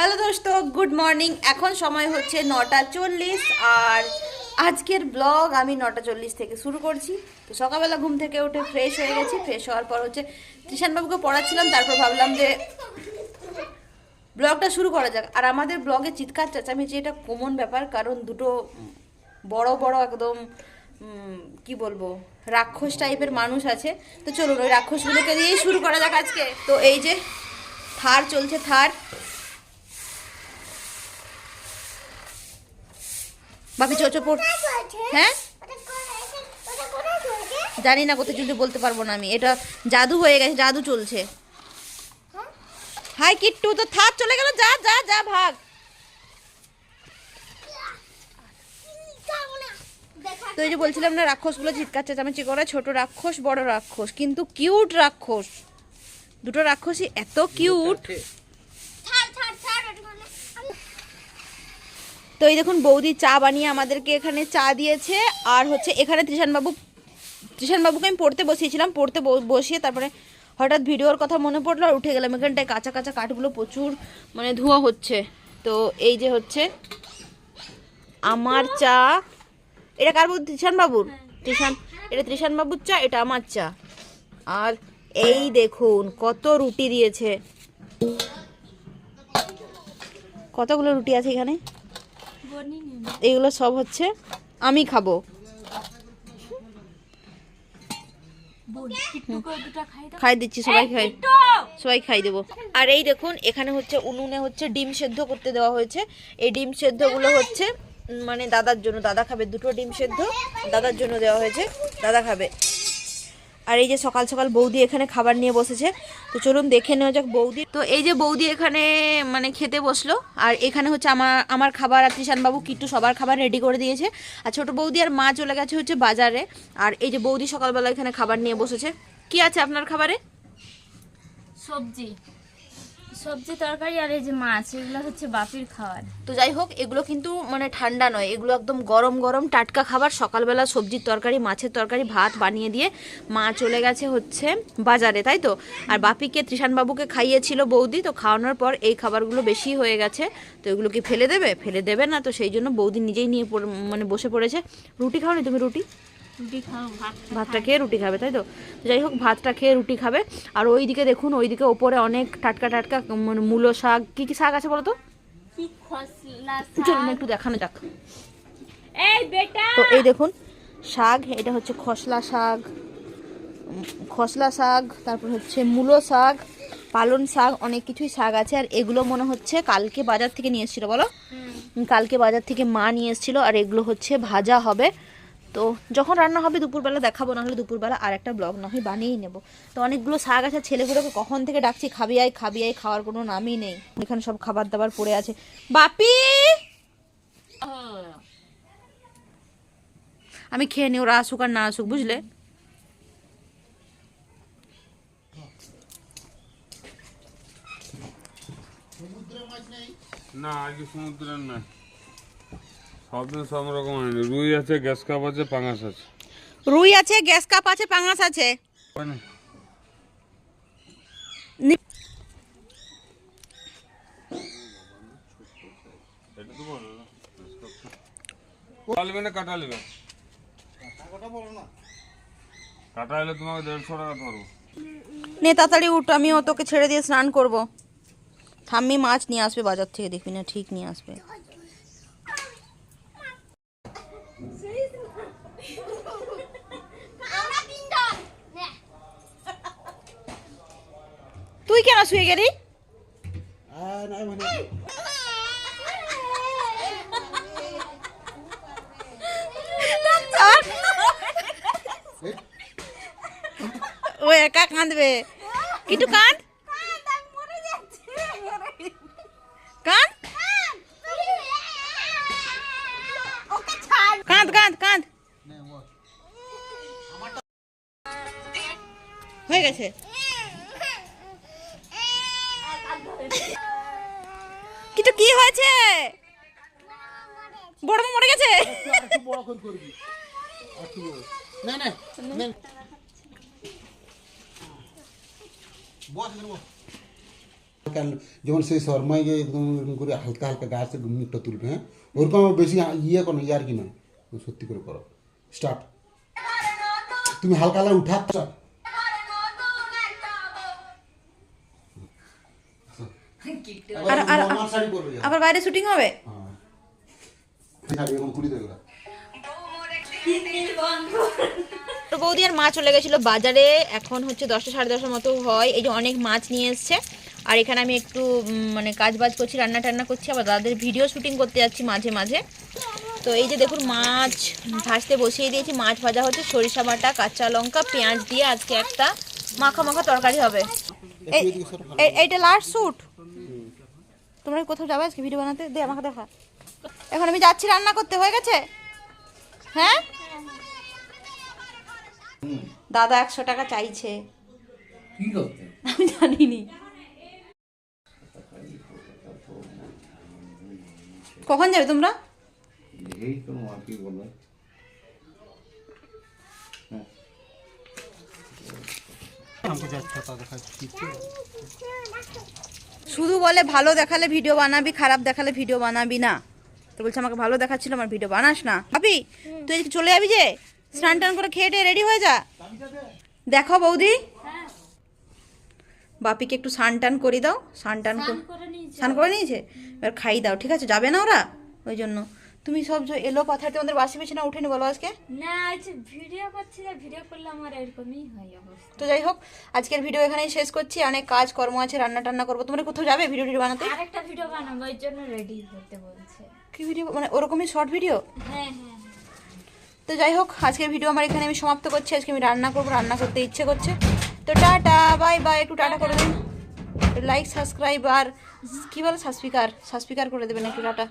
Hello দোস্ত, good morning. এখন সময় হচ্ছে নটা চল্লিশ, আর আজকের ব্লগ আমি নটা চল্লিশ থেকে শুরু করছি। তো সকালবেলা ঘুম থেকে উঠে ফ্রেশ হয়ে গেছি। ফ্রেশ হওয়ার পর হচ্ছে বাবুকে পড়াচ্ছিলাম, তারপর ভাবলাম যে ব্লগটা শুরু করা যাক। আর আমাদের ব্লগে চিৎকার, চেঁচামেচি, এটা কমন ব্যাপার, কারণ দুটো বড় বড় একদম কি বলব, রাক্ষস টাইপের মানুষ আছে। তো চলুন, ওই রাক্ষসগুলোকে দিয়েই শুরু করা যাক আজকে। তো এই যে, থার চলছে, থার। বাকি চোচো পড়। হ্যাঁ? জানি না কোথায় চলছে বলতে পারব না আমি। এটা জাদু হয়ে গেছে জাদু চলছে। হাই কিট্টু তো থার চলে গেল যা যা যা ভাগ। তো এই যে বলছিলাম না রাক্ষসগুলো চিৎকার চেঁচামেচি করে ছোট রাক্ষস বড় রাক্ষস। কিন্তু কিউট রাক্ষস। দুটো রাক্ষসই এত কিউট তো এই দেখুন বৌদি চা বানিয়ে আমাদেরকে এখানে চা দিয়েছে। আর হচ্ছে এখানে ত্রিশানবাবু ত্রিশানবাবুকে আমি পড়তে বসিয়েছিলাম পড়তে বসিয়ে তারপরে হঠাৎ ভিডিওর কথা মনে পড়ল আর উঠে গেলাম। এখানটায় কাঁচা কাঁচা কাঠগুলো প্রচুর মানে ধোঁয়া হচ্ছে। তো এই যে হচ্ছে আমার চা। এটা কার বউ ত্রিশান বাবুর ত্রিশান এটা ত্রিশান বাবুর চা এটা আমার চা। আর এই দেখুন কত রুটি দিয়েছে। কতগুলো রুটি আছে এখানে? এগুলো সব হচ্ছে আমি খাব। খাই দিচ্ছি, সবাই খাই। সবাই খাই দেবো। আর এই দেখুন, এখানে হচ্ছে উনুনে হচ্ছে ডিম সেদ্ধ করতে দেওয়া হয়েছে। এই ডিম সেদ্ধগুলো হচ্ছে মানে দাদার জন্য, দাদা খাবে দুটো ডিম সেদ্ধ, দাদার জন্য দেওয়া হয়েছে, দাদা খাবে। আর এই যে সকাল সকাল বৌদি এখানে খাবার নিয়ে বসেছে। তো চলুন দেখে নেওয়া যাক বৌদি। তো এই যে বৌদি এখানে মানে খেতে বসল। আর এখানে হচ্ছে আমার আমার খাবার আর বাবু কিট্টু সবার খাবার রেডি করে দিয়েছে। আর ছোট বৌদি আর মা চলে গেছে হচ্ছে বাজারে। আর এই যে বৌদি সকালবেলা এখানে খাবার নিয়ে বসেছে। কি আছে আপনার খাবারে? সবজি। সবজি তরকারি আর এই যে মাছ, এগুলো হচ্ছে বাপির খাবার তো যাই হোক, এগুলো কিন্তু মানে ঠান্ডা নয়। এগুলো একদম গরম গরম, টাটকা খাবার। সকালবেলা সবজির তরকারি, মাছের তরকারি, ভাত বানিয়ে দিয়ে মা চলে গেছে হচ্ছে বাজারে, তাই তো? আর বাপিকে ত্রিশানবাবুকে খাইয়েছিল বৌদি, তো খাওয়ানোর পর এই খাবারগুলো বেশি হয়ে গেছে। তো এগুলো কি ফেলে দেবে? ফেলে দেবে না, তো সেই জন্য বৌদি নিজেই নিয়ে মানে বসে পড়েছে। রুটি খাওনি তুমি রুটি? ভাতটা খেয়ে রুটি খাবে তাই তো? যাই হোক ভাতটা খেয়ে রুটি খাবে। আর ওইদিকে দেখুন ওইদিকে ওপরে অনেক টাটকা টাটকা মানে মূলো শাক। কী কী শাক আছে বলো তো? চলুন একটু দেখানো যাক। তো এই দেখুন শাক এটা হচ্ছে খসলা শাক খসলা শাক তারপর হচ্ছে মূলো শাক পালন শাক অনেক কিছুই শাক আছে। আর এগুলো মনে হচ্ছে কালকে বাজার থেকে নিয়ে এসেছিল বলো? কালকে বাজার থেকে মা নিয়ে এসেছিল আর এগুলো হচ্ছে ভাজা হবে। তো যখন রান্না হবে দুপুরবেলা দেখাবো না হলে দুপুরবেলা আর একটা ব্লগ, না হয় বানিয়েই নেব। তো অনেকগুলো শাক আছে, ছেলেগুলোকে কখন থেকে ডাকছি, খাবি আয় খাবি আয়, খাওয়ার কোনো নামই নেই। এখানে সব খাবার দাবার পড়ে আছে। বাপি! আমি খেয়ে নিই ওরা আসুক আর না আসুক, বুঝলে? না, আজকে সমুদ্রের নয়। সব দিন সব রকম হয়নি। রুই আছে গ্যাস কাপ আছে পাঙাশ আছে। রুই আছে গ্যাস কাপ আছে পাঙাশ আছে। না? নি- এটা তো বলো না, কাটা নেবে? কাটা নেবে তোমাকে দেড়শো টাকা ধরবো। নে তাড়াতাড়ি উঠ আমিও তোকে ছেড়ে দিয়ে স্নান করব। ঠাম্মি মাছ নিয়ে আসবে বাজার থেকে দেখবি না ঠিক নিয়ে আসবে। তুই কেন শুয়ে গেলি? ও একা কাঁদবে। একটু কাঁদ। কাঁদ। কাঁদ কাঁদ কাঁদ। হয়ে গেছে কিন্তু কি হয়েছে? বড় মা মরে গেছে? না না না। বস এখানে বস। হালকা যেমন সেই শর্মায় গিয়ে একদম এরকম করে হালকা হালকা গাছ মুখটা তুলবে হ্যাঁ? ওরকম আবার বেশি ইয়ে করো ইয়ার কি নয় সত্যি করে করো। স্টার্ট তুমি হালকা হালকা উঠা। আর- আর- আবার বাইরে শুটিং হবে? তো বৌদি আর মা চলে গেছিল বাজারে। এখন হচ্ছে দশটা সাড়ে দশটার মতো হয়। এই যে অনেক মাছ নিয়ে এসছে। আর এখানে আমি একটু মানে কাজ বাজ করছি রান্না টান্না করছি। আবার দাদাদের ভিডিও শুটিং করতে যাচ্ছি মাঝে মাঝে। তো এই যে দেখুন মাছ ভাজতে বসিয়ে দিয়েছি। মাছ ভাজা হচ্ছে সরিষা বাটা কাঁচা লঙ্কা পেঁয়াজ দিয়ে আজকে একটা মাখা মাখা তরকারি হবে। এই- এই- এইটা লাস্ট শ্যুট তোমরা কোথাও যাবে আজকে? ভিডিও বানাতে? দে আমাকে দেখা। এখন আমি যাচ্ছি রান্না করতে। হয়ে গেছে? হ্যাঁ? দাদা একশো টাকা চাইছে। কি করতে? আমি জানিনি। কখন যাবে তোমরা? এই তো আর কি বলব শুধু বলে ভালো দেখালে ভিডিও বানাবি খারাপ দেখালে ভিডিও বানাবি না। তো বলছে আমাকে ভালো দেখাচ্ছিল আমার ভিডিও বানাস না। ভাবি তুই চলে যাবি যে? স্নান টান করে খেয়ে টেয়ে রেডি হয়ে যা। দেখো বৌদি। বাপিকে একটু স্নান টান করে দাও স্নান টান স্নান করে নিয়েছে এবার খাই দাও ঠিক আছে? যাবে না ওরা? ওই জন্য। তুমি সব যে এলো কথাতে তোমাদের বাসি বিছানা উঠেনি বলো আজকে? না আজ ভিডিও করছি না ভিডিও করলে আমার এরকমই হয় অবস্থা। তো যাই হোক আজকের ভিডিও এখানেই শেষ করছি। অনেক কাজ কর্ম আছে রান্না টান্না করব। তোমরা কোথাও যাবে ভিডিও টিডিও বানাতে? আরেকটা ভিডিও বানাবো ওই জন্য রেডি হতে বলছে। কি ভিডিও মানে ওরকমই শর্ট ভিডিও হ্যাঁ হ্যাঁ। তো যাই হোক আজকের ভিডিও আমার এখানে আমি সমাপ্ত করছি। আজকে আমি রান্না করব রান্না করতে ইচ্ছে করছে। তো টাটা বাই বাই একটু টাটা করে দিন। লাইক সাবস্ক্রাইব আর কী বলে সাবস্পিকার সাবস্পিকার করে দেবেন একটু টাটা।